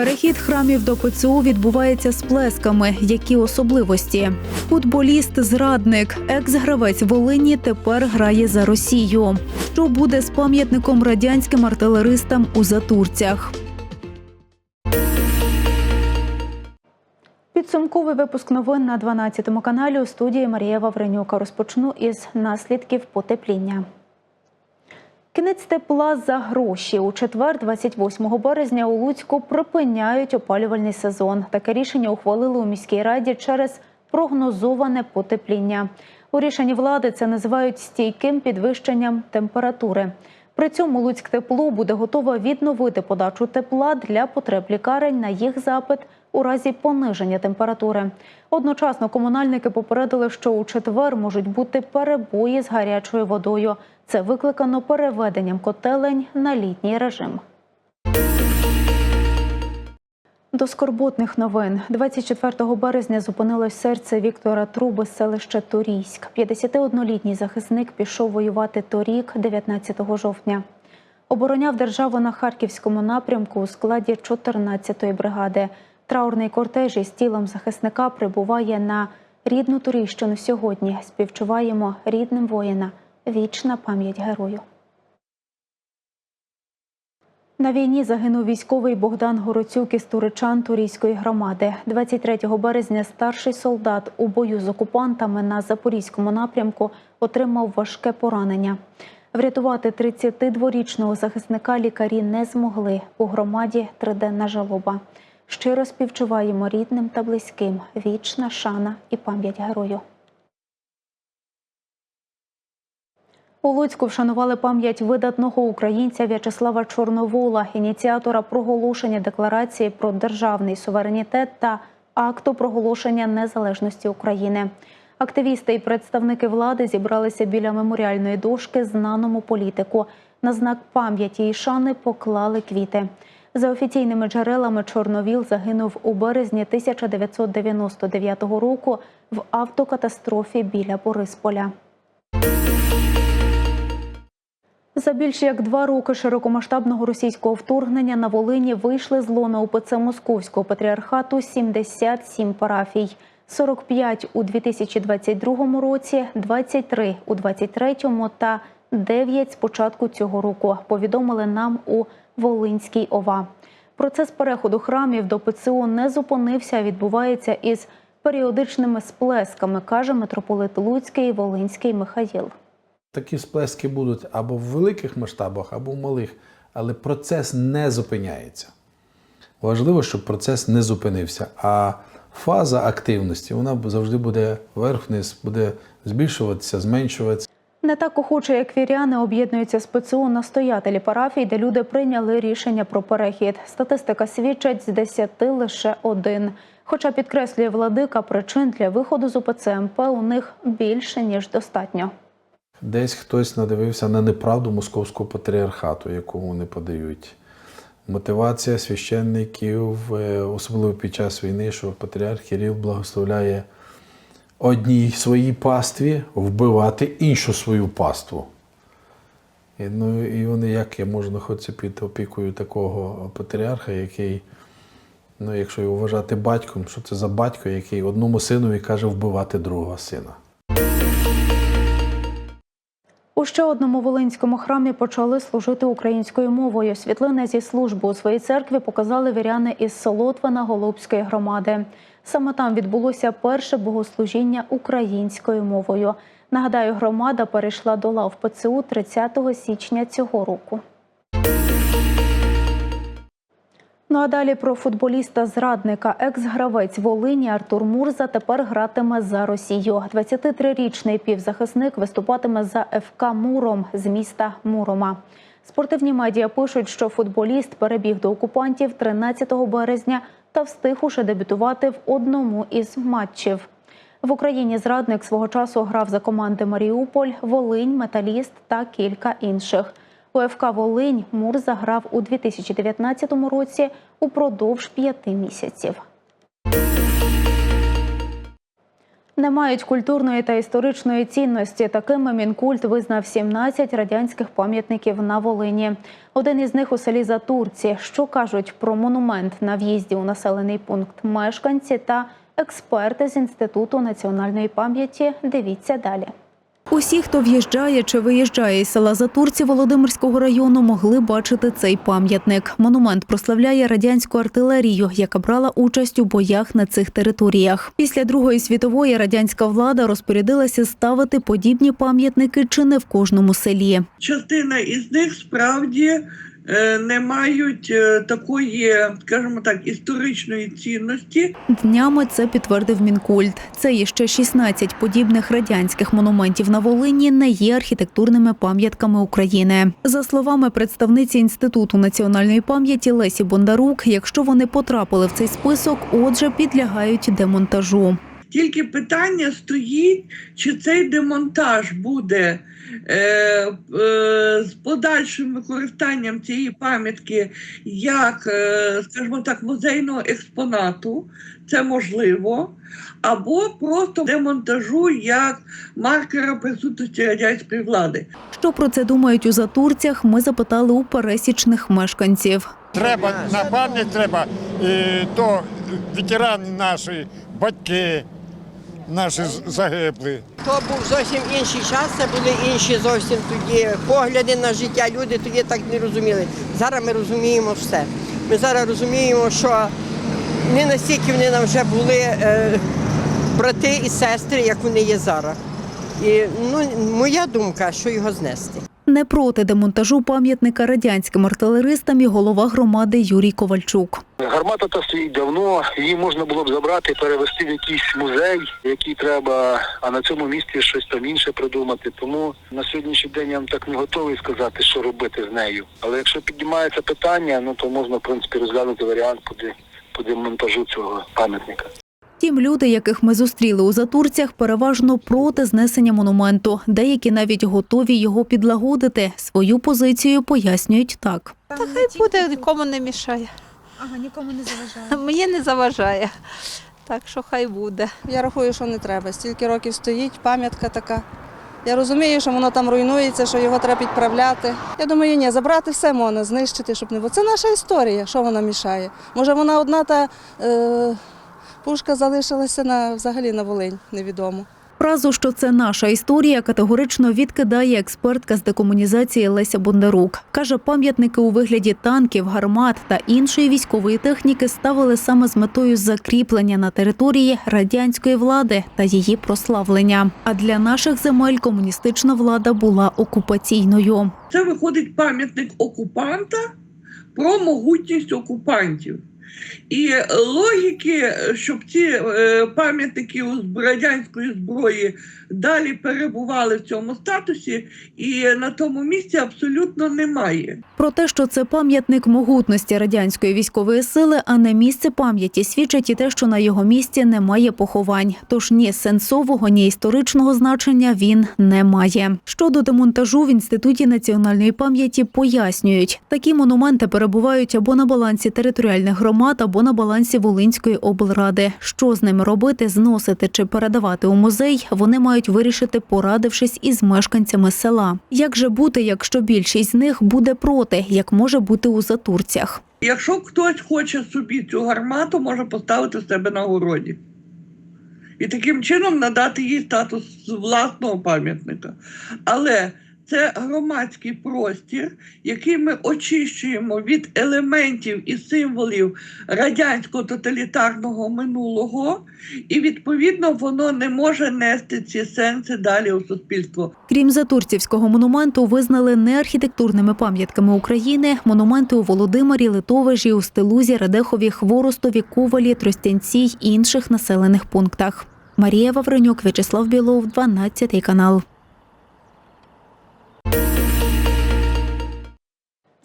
Перехід храмів до ПЦУ відбувається з плесками. Які особливості? Футболіст, зрадник, екс-гравець Волині тепер грає за Росію. Що буде з пам'ятником радянським артилеристам у Затурцях? Підсумковий випуск новин на 12 каналі у студії Марія Вавренюка. Розпочну із наслідків потепління. Кінець тепла за гроші у четвер, 28 березня, у Луцьку припиняють опалювальний сезон. Таке рішення ухвалили у міській раді через прогнозоване потепління. У рішенні влади це називають стійким підвищенням температури. При цьому Луцьк тепло буде готова відновити подачу тепла для потреб лікарень на їх запит у разі пониження температури. Одночасно комунальники попередили, що у четвер можуть бути перебої з гарячою водою. Це викликано переведенням котелень на літній режим. До скорботних новин 24 березня зупинилось серце Віктора Труби з селища Торійськ. 51-літній захисник пішов воювати торік, 19 жовтня. Обороняв державу на харківському напрямку у складі 14-ї бригади. Траурний кортеж із тілом захисника прибуває на рідну Торійщину сьогодні. Співчуваємо рідним воїна. Вічна пам'ять герою. На війні загинув військовий Богдан Гороцюк із Туричан Турійської громади. 23 березня старший солдат у бою з окупантами на запорізькому напрямку отримав важке поранення. Врятувати 32-річного захисника лікарі не змогли. У громаді триденна жалоба. Щиро співчуваємо рідним та близьким. Вічна шана і пам'ять герою. У Луцьку вшанували пам'ять видатного українця В'ячеслава Чорновола, ініціатора проголошення декларації про державний суверенітет та акту проголошення незалежності України. Активісти і представники влади зібралися біля меморіальної дошки знаному політику. На знак пам'яті і шани поклали квіти. За офіційними джерелами Чорновіл загинув у березні 1999 року в автокатастрофі біля Борисполя. За більше як два роки широкомасштабного російського вторгнення на Волині вийшли з лона УПЦ Московського патріархату 77 парафій. 45 у 2022 році, 23 у 2023 та 9 з початку цього року. Повідомили нам у Волинській ОВА. Процес переходу храмів до ПЦУ не зупинився, а відбувається із періодичними сплесками, каже митрополит Луцький Волинський Михаїл. Такі сплески будуть або в великих масштабах, або в малих, але процес не зупиняється. Важливо, щоб процес не зупинився. А фаза активності вона завжди буде вверх-вниз, буде збільшуватися, зменшуватися. Не так охоче, як віряни, об'єднуються з ПЦУ настоятелі парафій, де люди прийняли рішення про перехід. Статистика свідчить з 10 лише один. Хоча підкреслює владика, причин для виходу з УПЦ МП у них більше ніж достатньо. Десь хтось надивився на неправду московського патріархату, яку вони подають. Мотивація священників, е, особливо під час війни, що патріарх Кирил благословляє одній своїй пастві вбивати іншу свою паству. І, ну, і вони як я можу знаходитися під опікою такого патріарха, який, ну, якщо його вважати батьком, що це за батько, який одному синові каже вбивати другого сина. У ще одному волинському храмі почали служити українською мовою. Світлини зі служби у своїй церкві показали віряни із Солотвина Голубської громади. Саме там відбулося перше богослужіння українською мовою. Нагадаю, громада перейшла до лав ПЦУ 30 січня цього року. Ну а далі про футболіста-зрадника, екс-гравець Волині Артур Мурза тепер гратиме за Росію. 23-річний півзахисник виступатиме за ФК Муром з міста Мурома. Спортивні медіа пишуть, що футболіст перебіг до окупантів 13 березня та встиг уже дебютувати в одному із матчів. В Україні зрадник свого часу грав за команди Маріуполь, Волинь, Металіст та кілька інших. У ФК Волинь Мур заграв у 2019 році упродовж п'яти місяців. Не мають культурної та історичної цінності. Такими мінкульт визнав 17 радянських пам'ятників на Волині. Один із них у селі Затурці. Що кажуть про монумент на в'їзді у населений пункт мешканці та експерти з інституту національної пам'яті. Дивіться далі. Усі, хто в'їжджає чи виїжджає із села Затурці Володимирського району, могли бачити цей пам'ятник. Монумент прославляє радянську артилерію, яка брала участь у боях на цих територіях. Після Другої світової радянська влада розпорядилася ставити подібні пам'ятники чи не в кожному селі. частина із них справді не мають е, такої, скажімо так, історичної цінності. Днями це підтвердив Мінкульт. Це і ще 16 подібних радянських монументів на Волині не є архітектурними пам'ятками України. За словами представниці інституту національної пам'яті Лесі Бондарук, якщо вони потрапили в цей список, отже, підлягають демонтажу. Тільки питання стоїть, чи цей демонтаж буде е, е, з подальшим використанням цієї пам'ятки як, е, скажімо так, музейного експонату, це можливо, або просто демонтажу як маркера присутності радянської влади. Що про це думають у затурцях? Ми запитали у пересічних мешканців. Треба на пам'ять треба то ветерани наші, батьки наші загибли. То був зовсім інший час, це були інші зовсім тоді погляди на життя. Люди тоді так не розуміли. Зараз ми розуміємо все. Ми зараз розуміємо, що не настільки вони нам вже були е, брати і сестри, як вони є зараз. І ну, моя думка, що його знести. Не проти демонтажу пам'ятника радянським артилеристам і голова громади Юрій Ковальчук. Гармата та стоїть давно, її можна було б забрати, перевести в якийсь музей, який треба, а на цьому місці щось там інше придумати. Тому на сьогоднішній день я вам так не готовий сказати, що робити з нею. Але якщо піднімається питання, ну то можна в принципі розглянути варіант по демонтажу цього пам'ятника. Втім, люди, яких ми зустріли у затурцях, переважно проти знесення монументу. Деякі навіть готові його підлагодити. Свою позицію пояснюють так. Та Хай буде, нікому не мішає. Ага, нікому не заважає. Мені не заважає. Так що хай буде. Я рахую, що не треба. Стільки років стоїть, пам'ятка така. Я розумію, що воно там руйнується, що його треба підправляти. Я думаю, ні, забрати все можна, знищити, щоб не було. Це наша історія, що вона мішає. Може, вона одна та е, пушка залишилася на, взагалі на Волинь, невідомо. Фразу, що це наша історія, категорично відкидає експертка з декомунізації Леся Бондарук. Каже, пам'ятники у вигляді танків, гармат та іншої військової техніки ставили саме з метою закріплення на території радянської влади та її прославлення. А для наших земель комуністична влада була окупаційною. Це виходить пам'ятник окупанта про могутність окупантів. І логіки, щоб ці е, пам'ятники радянської зброї далі перебували в цьому статусі, і на тому місці абсолютно немає. Про те, що це пам'ятник могутності радянської військової сили, а не місце пам'яті, свідчить і те, що на його місці немає поховань. Тож ні сенсового, ні історичного значення він не має. Щодо демонтажу в інституті національної пам'яті пояснюють, такі монументи перебувають або на балансі територіальних громад, або на балансі Волинської облради. Що з ними робити, зносити чи передавати у музей, вони мають вирішити, порадившись із мешканцями села. Як же бути, якщо більшість з них буде проти, як може бути у затурцях? Якщо хтось хоче собі цю гармату, може поставити себе на городі. І таким чином надати їй статус власного пам'ятника. Але це громадський простір, який ми очищуємо від елементів і символів радянського тоталітарного минулого, і відповідно воно не може нести ці сенси далі у суспільство. Крім затурцівського монументу, визнали не архітектурними пам'ятками України монументи у Володимирі, Литовежі, Устилузі, Радехові, Хворостові, Ковалі, Тростянці й інших населених пунктах. Марія Вавренюк, В'ячеслав Білов, 12 канал.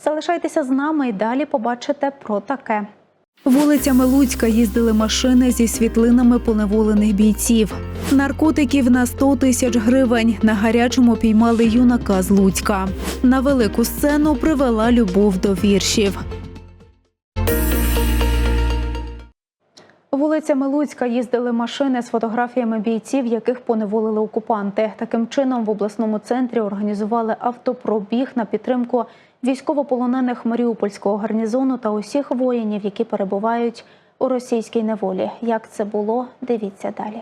Залишайтеся з нами і далі побачите про таке. Вулицями Луцька їздили машини зі світлинами поневолених бійців. Наркотиків на 100 тисяч гривень. На гарячому піймали юнака з Луцька. На велику сцену привела любов до віршів. Вулиця Вулицями Луцька їздили машини з фотографіями бійців, яких поневолили окупанти. Таким чином в обласному центрі організували автопробіг на підтримку військовополонених Маріупольського гарнізону та усіх воїнів, які перебувають у російській неволі. Як це було, дивіться далі.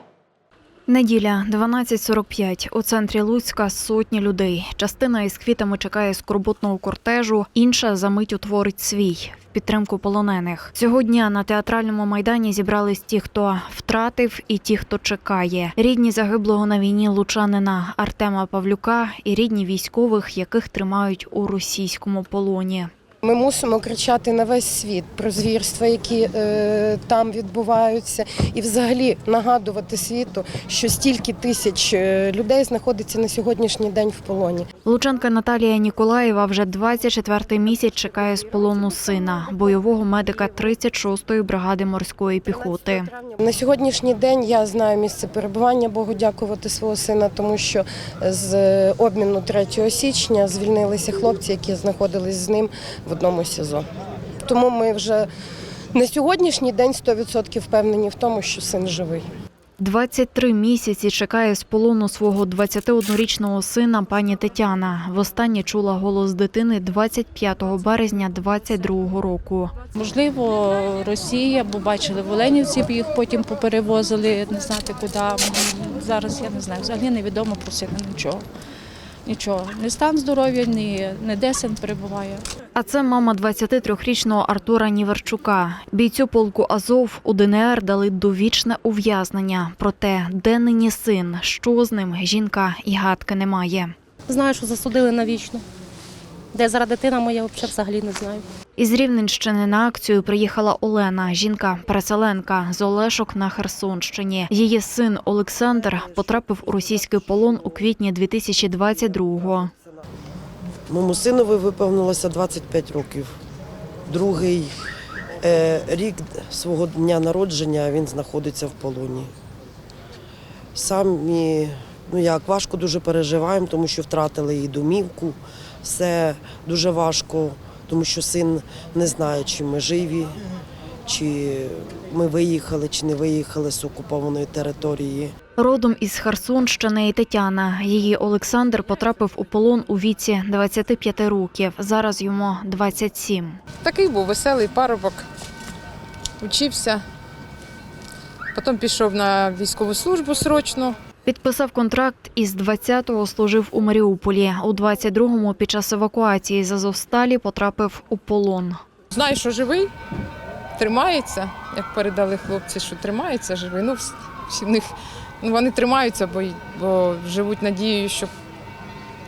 Неділя 12.45. У центрі Луцька сотні людей. Частина із квітами чекає скорботного кортежу, інша за мить утворить свій в підтримку полонених. Цього дня на театральному майдані зібрались ті, хто втратив, і ті, хто чекає. Рідні загиблого на війні лучанина Артема Павлюка і рідні військових, яких тримають у російському полоні. Ми мусимо кричати на весь світ про звірства, які е, там відбуваються, і взагалі нагадувати світу, що стільки тисяч е, людей знаходиться на сьогоднішній день в полоні. Лучанка Наталія Ніколаєва вже 24-й місяць чекає з полону сина, бойового медика 36-ї бригади морської піхоти. На сьогоднішній день я знаю місце перебування, Богу дякувати свого сина, тому що з е, обміну 3 січня звільнилися хлопці, які знаходились з ним в одному СІЗО. Тому ми вже на сьогоднішній день 100% впевнені в тому, що син живий. 23 місяці чекає з полону свого 21-річного сина пані Тетяна. Востаннє чула голос дитини 25 березня 22 року. Можливо, Росія, бо бачили в Оленівці, їх потім поперевозили, не знати куди. Зараз я не знаю. Взагалі невідомо про це нічого. Нічого. Ні стан здоров'я, ні, ні десен перебуває. А це мама 23-річного Артура Ніверчука. Бійцю полку Азов у ДНР дали довічне ув'язнення. Проте, де нині син, що з ним, жінка і гадки немає. Знаю, що засудили навічно. Де зараз дитина моя взагалі не знаю. Із Рівненщини на акцію приїхала Олена, жінка-переселенка з Олешок на Херсонщині. Її син Олександр потрапив у російський полон у квітні 2022-го. Моєму синові виповнилося 25 років. Другий е, рік свого дня народження він знаходиться в полоні. Самі, ну як, важко дуже переживаємо, тому що втратили і домівку. Все дуже важко, тому що син не знає, чи ми живі, чи ми виїхали, чи не виїхали з окупованої території. Родом із Херсонщини і Тетяна. Її Олександр потрапив у полон у віці 25 років. Зараз йому 27. Такий був веселий парубок, учився. Потім пішов на військову службу срочно. Підписав контракт із 20-го служив у Маріуполі. У 22-му під час евакуації з Азовсталі потрапив у полон. Знаю, що живий, тримається, як передали хлопці, що тримається живий. Ну, всі в них, ну, вони тримаються, бо, бо живуть надією, що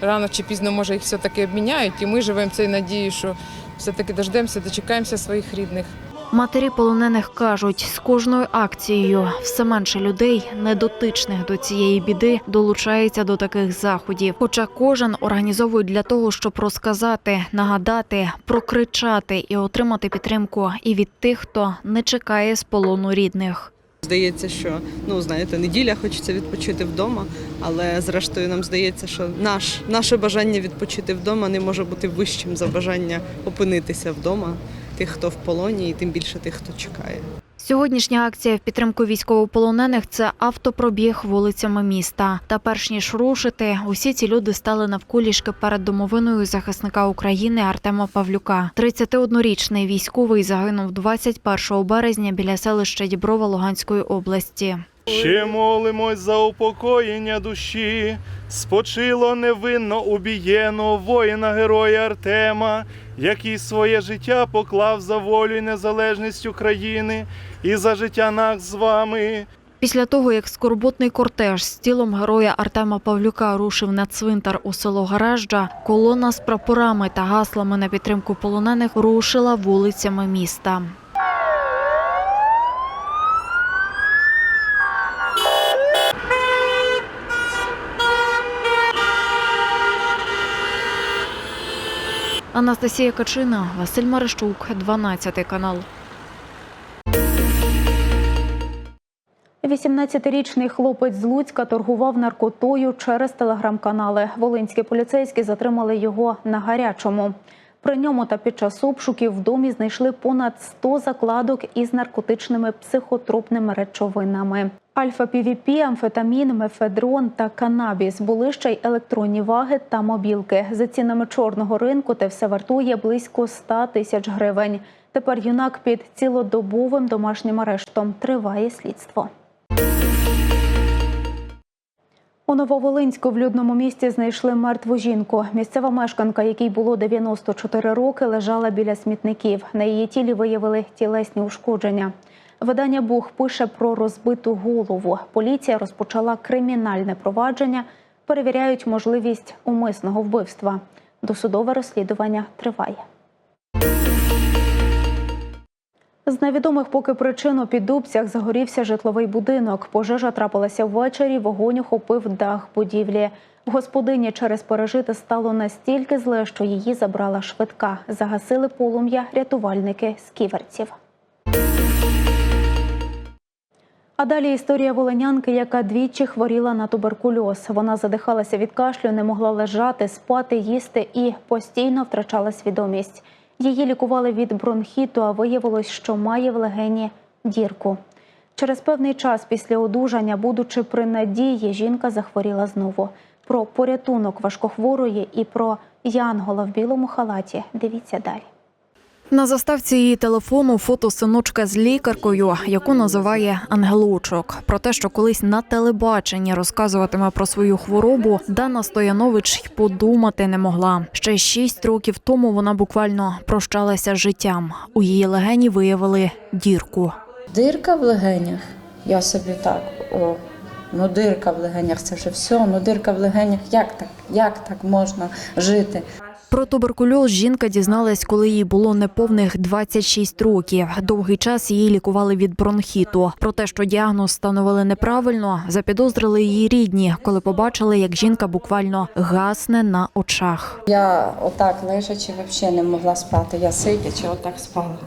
рано чи пізно, може, їх все-таки обміняють. І ми живемо цією надією, що все-таки дождемося, дочекаємося своїх рідних. Матері полонених кажуть, з кожною акцією все менше людей, недотичних до цієї біди, долучається до таких заходів. Хоча кожен організовують для того, щоб розказати, нагадати, прокричати і отримати підтримку і від тих, хто не чекає з полону рідних. Здається, що ну знаєте, неділя хочеться відпочити вдома, але зрештою нам здається, що наш наше бажання відпочити вдома не може бути вищим за бажання опинитися вдома тих, хто в полоні, і тим більше тих, хто чекає. Сьогоднішня акція в підтримку військовополонених це автопробіг вулицями міста. Та перш ніж рушити, усі ці люди стали навколішки перед домовиною захисника України Артема Павлюка. 31-річний військовий загинув 21 березня біля селища Діброва Луганської області. Ще молимось за упокоєння душі, спочило невинно убієно воїна героя Артема, який своє життя поклав за волю і незалежність України і за життя нас з вами. Після того, як скорботний кортеж з тілом героя Артема Павлюка рушив на цвинтар у село Гаражджа, колона з прапорами та гаслами на підтримку полонених рушила вулицями міста. Анастасія Качина, Василь Марищук, 12 канал. 18-річний хлопець з Луцька торгував наркотою через телеграм-канали. Волинські поліцейські затримали його на гарячому. При ньому та під час обшуків в домі знайшли понад 100 закладок із наркотичними психотропними речовинами. Альфа-півіпі, амфетамін, мефедрон та канабіс були ще й електронні ваги та мобілки. За цінами чорного ринку те все вартує близько 100 тисяч гривень. Тепер юнак під цілодобовим домашнім арештом триває слідство. У Нововолинську в людному місті знайшли мертву жінку. Місцева мешканка, якій було 94 роки, лежала біля смітників. На її тілі виявили тілесні ушкодження. Видання Бух пише про розбиту голову. Поліція розпочала кримінальне провадження. Перевіряють можливість умисного вбивства. Досудове розслідування триває. З невідомих поки причин у Піддубцях загорівся житловий будинок. Пожежа трапилася ввечері, вогонь охопив дах будівлі. Господині через пережите стало настільки зле, що її забрала швидка. Загасили полум'я рятувальники з ківерців. А далі історія волинянки, яка двічі хворіла на туберкульоз. Вона задихалася від кашлю, не могла лежати, спати, їсти і постійно втрачала свідомість. Її лікували від бронхіту, а виявилось, що має в легені дірку. Через певний час після одужання, будучи при надії, жінка захворіла знову. Про порятунок важкохворої і про Янгола в білому халаті. Дивіться далі. На заставці її телефону фото синочка з лікаркою, яку називає ангелочок. Про те, що колись на телебаченні розказуватиме про свою хворобу, Дана Стоянович й подумати не могла. Ще шість років тому вона буквально прощалася з життям. У її легені виявили дірку. Дирка в легенях. Я собі так, о, ну дирка в легенях, це вже все, ну дирка в легенях, як так, як так можна жити? Про туберкульоз жінка дізналась, коли їй було неповних 26 років. Довгий час її лікували від бронхіту. Про те, що діагноз встановили неправильно, запідозрили її рідні, коли побачили, як жінка буквально гасне на очах. Я отак лежачи взагалі не могла спати. Я сидячи, отак спала.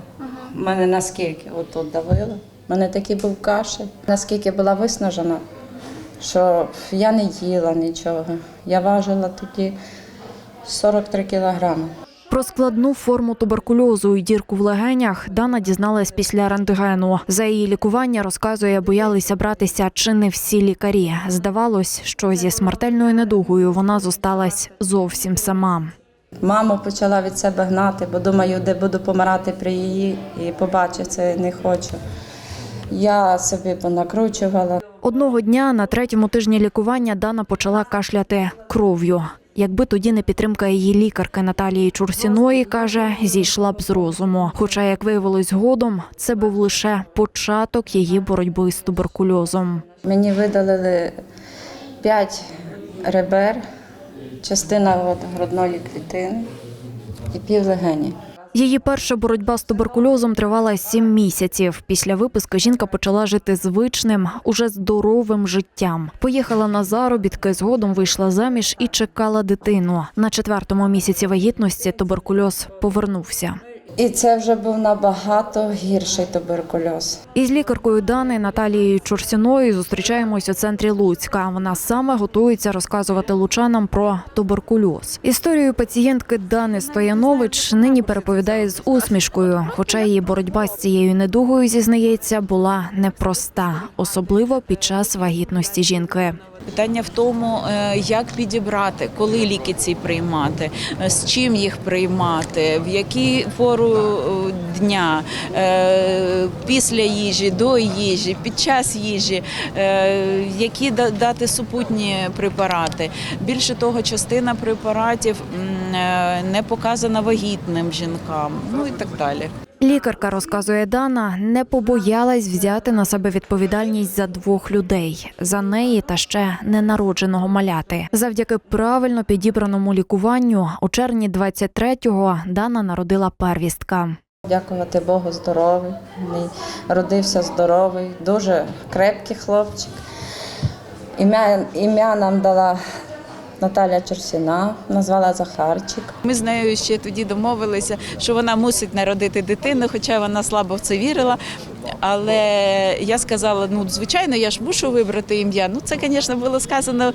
У Мене наскільки отут давило. У мене такий був кашель. Наскільки була виснажена, що я не їла нічого. Я важила тоді 43 кілограми. Про складну форму туберкульозу і дірку в легенях Дана дізналась після рентгену. За її лікування розказує, боялися братися чи не всі лікарі. Здавалось, що зі смертельною недугою вона зосталась зовсім сама. Маму почала від себе гнати, бо думаю, де буду помирати при її і побачу це не хочу. Я собі понакручувала. Одного дня на третьому тижні лікування Дана почала кашляти кров'ю. Якби тоді не підтримка її лікарки Наталії Чурсіної, каже, зійшла б з розуму. Хоча, як виявилось згодом, це був лише початок її боротьби з туберкульозом. Мені видалили п'ять ребер, частина грудної клітини і пів легені. Її перша боротьба з туберкульозом тривала сім місяців. Після виписки жінка почала жити звичним, уже здоровим життям. Поїхала на заробітки, згодом вийшла заміж і чекала дитину. На четвертому місяці вагітності туберкульоз повернувся. І це вже був набагато гірший туберкульоз. Із лікаркою Дани Наталією Чурсіною зустрічаємось у центрі Луцька. Вона саме готується розказувати лучанам про туберкульоз. Історію пацієнтки Дани Стоянович нині переповідає з усмішкою. Хоча її боротьба з цією недугою зізнається була непроста, особливо під час вагітності жінки. Питання в тому, е, як підібрати, коли ліки ці приймати, е, з чим їх приймати, в які пору е, дня, е, після їжі, до їжі, під час їжі, е, які дати супутні препарати. Більше того, частина препаратів е, не показана вагітним жінкам, ну і так далі. Лікарка розказує Дана, не побоялась взяти на себе відповідальність за двох людей за неї та ще ненародженого маляти. Завдяки правильно підібраному лікуванню у червні 23-го Дана народила первістка. Дякувати Богу, здоровий. Родився здоровий, дуже крепкий хлопчик. Ім'я, ім'я нам дала Наталя Чурсіна, назвала Захарчик. Ми з нею ще тоді домовилися, що вона мусить народити дитину, хоча вона слабо в це вірила. Але я сказала: ну, звичайно, я ж мушу вибрати ім'я. Ну, це, звісно, було сказано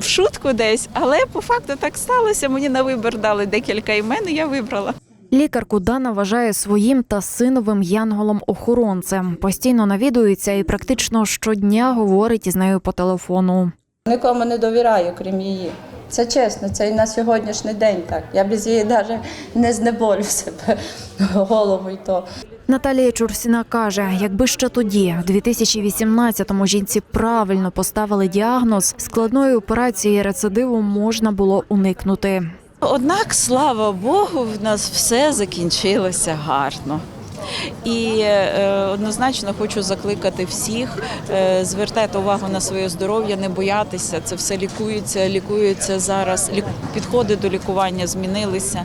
в шутку десь, але по факту так сталося. Мені на вибір дали декілька імен, і я вибрала. Лікарку Дана вважає своїм та синовим янголом-охоронцем. Постійно навідується і практично щодня говорить із нею по телефону. Нікому не довіряю, крім її. Це чесно, це і на сьогоднішній день так. Я без її навіть не знеболю себе голову і то. Наталія Чурсіна каже, якби ще тоді, в 2018-му, жінці правильно поставили діагноз, складної операції рецидиву можна було уникнути. Однак, слава Богу, в нас все закінчилося гарно. І е, однозначно хочу закликати всіх е, звертати увагу на своє здоров'я, не боятися. Це все лікується, лікується зараз. Лік... Підходи до лікування змінилися.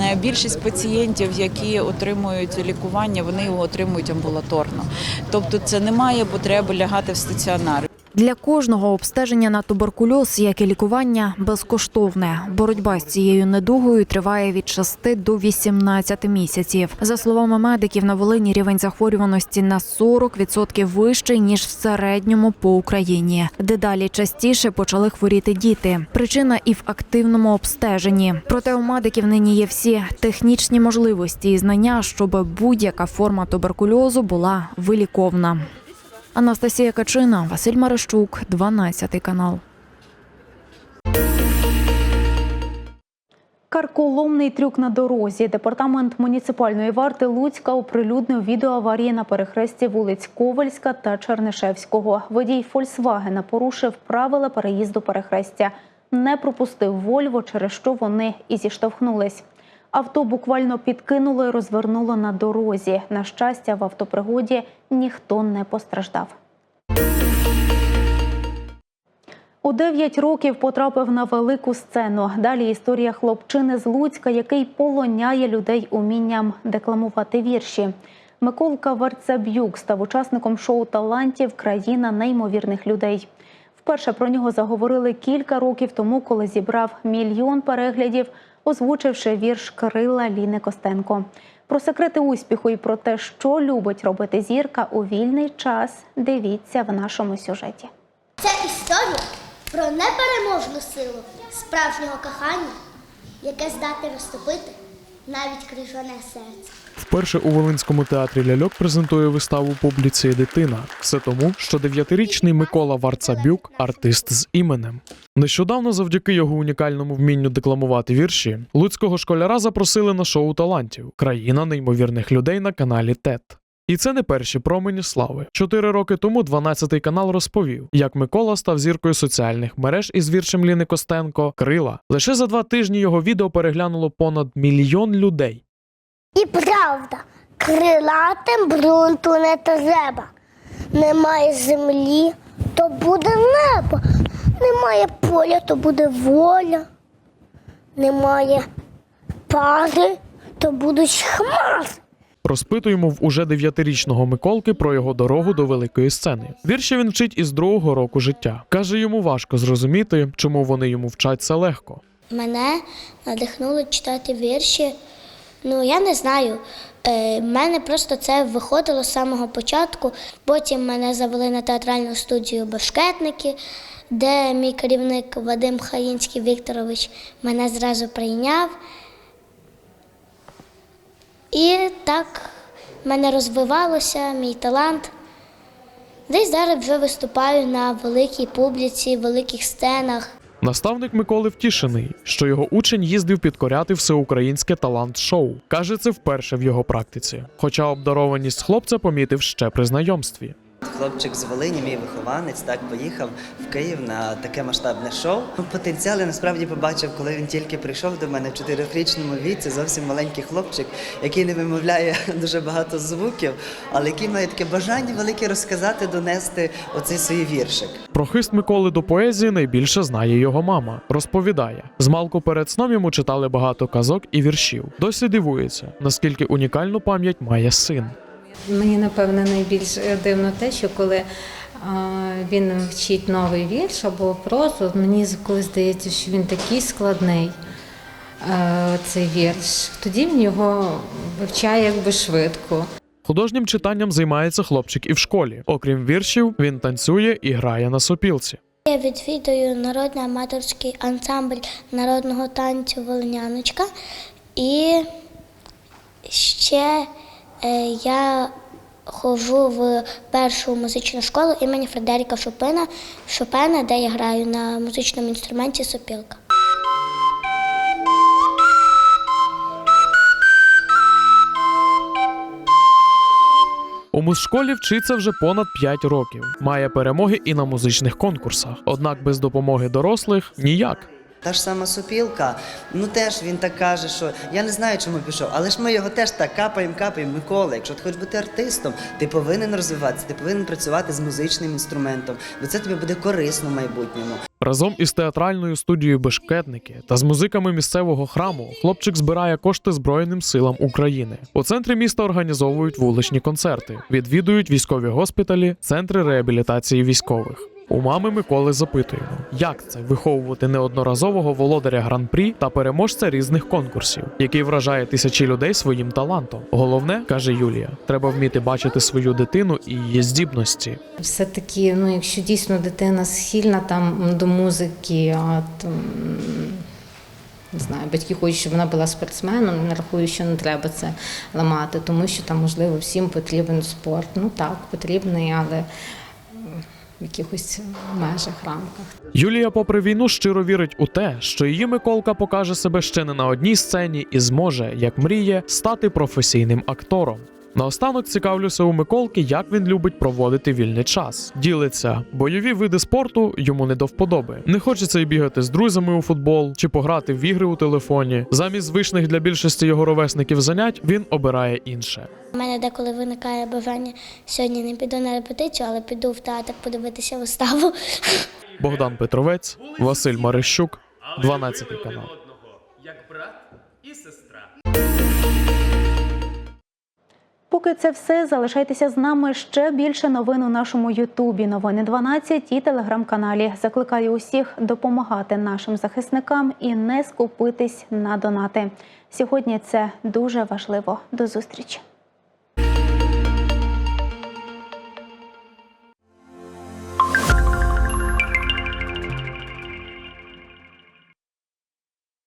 Е, Більшість пацієнтів, які отримують лікування, вони його отримують амбулаторно. Тобто, це немає потреби лягати в стаціонар. Для кожного обстеження на туберкульоз, як і лікування, безкоштовне. Боротьба з цією недугою триває від 6 до 18 місяців. За словами медиків, на Волині рівень захворюваності на 40% вищий ніж в середньому по Україні. Дедалі частіше почали хворіти діти. Причина і в активному обстеженні. Проте у медиків нині є всі технічні можливості і знання, щоб будь-яка форма туберкульозу була виліковна. Анастасія Качина, Василь Марищук, 12 канал. Карколомний трюк на дорозі. Департамент муніципальної варти Луцька оприлюднив відео аварії на перехресті вулиць Ковальська та Чернишевського. Водій Фольксвагена порушив правила переїзду перехрестя, не пропустив Вольво, через що вони і зіштовхнулись. Авто буквально підкинуло і розвернуло на дорозі. На щастя, в автопригоді ніхто не постраждав. У 9 років потрапив на велику сцену. Далі історія хлопчини з Луцька, який полоняє людей умінням декламувати вірші. Миколка Варцеб'юк став учасником шоу талантів Країна неймовірних людей. Вперше про нього заговорили кілька років тому, коли зібрав мільйон переглядів, озвучивши вірш Кирила Ліни Костенко. Про секрети успіху і про те, що любить робити зірка у вільний час. Дивіться в нашому сюжеті. Це історія про непереможну силу справжнього кохання, яке здатне розтопити навіть крижане серце. Вперше у Волинському театрі ляльок презентує виставу публіці дитина. Все тому, що дев'ятирічний Микола Варцабюк артист з іменем. Нещодавно, завдяки його унікальному вмінню декламувати вірші, луцького школяра запросили на шоу талантів Країна неймовірних людей на каналі ТЕТ. І це не перші промені слави. Чотири роки тому 12-й канал розповів, як Микола став зіркою соціальних мереж із віршем Ліни Костенко Крила. Лише за два тижні його відео переглянуло понад мільйон людей. І правда, крилатим ґрунту не треба. Немає землі, то буде небо. Немає поля, то буде воля. Немає пари, то будуть хмари. Розпитуємо в уже дев'ятирічного Миколки про його дорогу до великої сцени. Вірші він вчить із другого року життя. Каже, йому важко зрозуміти, чому вони йому вчаться легко. Мене надихнуло читати вірші. Ну, я не знаю. Е, в мене просто це виходило з самого початку. Потім мене завели на театральну студію Башкетники, де мій керівник Вадим Хаїнський Вікторович мене зразу прийняв. І так в мене розвивалося мій талант. Десь зараз вже виступаю на великій публіці, великих сценах. Наставник Миколи втішений, що його учень їздив підкоряти всеукраїнське талант-шоу. Каже, це вперше в його практиці. Хоча обдарованість хлопця помітив ще при знайомстві. Хлопчик з Волині, мій вихованець, так поїхав в Київ на таке масштабне шоу. Ну, Потенціал я насправді побачив, коли він тільки прийшов до мене в чотирьохрічному віці, зовсім маленький хлопчик, який не вимовляє дуже багато звуків, але який має таке бажання велике розказати, донести оцей свій віршик. Про хист Миколи до поезії найбільше знає його мама. Розповідає, змалку перед сном йому читали багато казок і віршів. Досі дивується, наскільки унікальну пам'ять має син. Мені напевне найбільш е, дивно те, що коли е, він вчить новий вірш або прозу, мені коли здається, що він такий складний. е, Цей вірш, тоді він його вивчає якби швидко. Художнім читанням займається хлопчик і в школі. Окрім віршів, він танцює і грає на сопілці. Я відвідую народний аматорський ансамбль народного танцю Волиняночка. І ще я ходжу в першу музичну школу імені Фредеріка Шопена, Шопена, де я граю на музичному інструменті сопілка. У музшколі вчиться вже понад 5 років. Має перемоги і на музичних конкурсах. Однак без допомоги дорослих ніяк. Та ж сама сопілка, ну теж він так каже, що я не знаю, чому пішов, але ж ми його теж так капаємо, капаємо. Микола, якщо ти хочеш бути артистом, ти повинен розвиватися, ти повинен працювати з музичним інструментом, бо це тобі буде корисно в майбутньому. Разом із театральною студією Бешкетники та з музиками місцевого храму хлопчик збирає кошти Збройним силам України. У центрі міста організовують вуличні концерти, відвідують військові госпіталі, центри реабілітації військових. У мами Миколи запитуємо, як це виховувати неодноразового володаря гран-прі та переможця різних конкурсів, який вражає тисячі людей своїм талантом. Головне, каже Юлія, треба вміти бачити свою дитину і її здібності. Все-таки, ну, якщо дійсно дитина схильна там до музики, а не знаю, батьки хочуть, щоб вона була спортсменом, не рахую, що не треба це ламати, тому що там, можливо, всім потрібен спорт. Ну так, потрібний, але в якихось межах, рамках. Юлія, попри війну, щиро вірить у те, що її Миколка покаже себе ще не на одній сцені і зможе, як мріє, стати професійним актором. Наостанок цікавлюся у Миколки, як він любить проводити вільний час. Ділиться бойові види спорту йому не до вподоби. Не хочеться й бігати з друзями у футбол чи пограти в ігри у телефоні. Замість звичних для більшості його ровесників занять він обирає інше. У мене деколи виникає бажання сьогодні не піду на репетицію, але піду в театр подивитися виставу. Богдан Петровець, Василь Марищук, 12 канал. Поки це все, залишайтеся з нами ще більше новин у нашому Ютубі. Новини 12 і телеграм-каналі. Закликаю усіх допомагати нашим захисникам і не скупитись на донати. Сьогодні це дуже важливо. До зустрічі.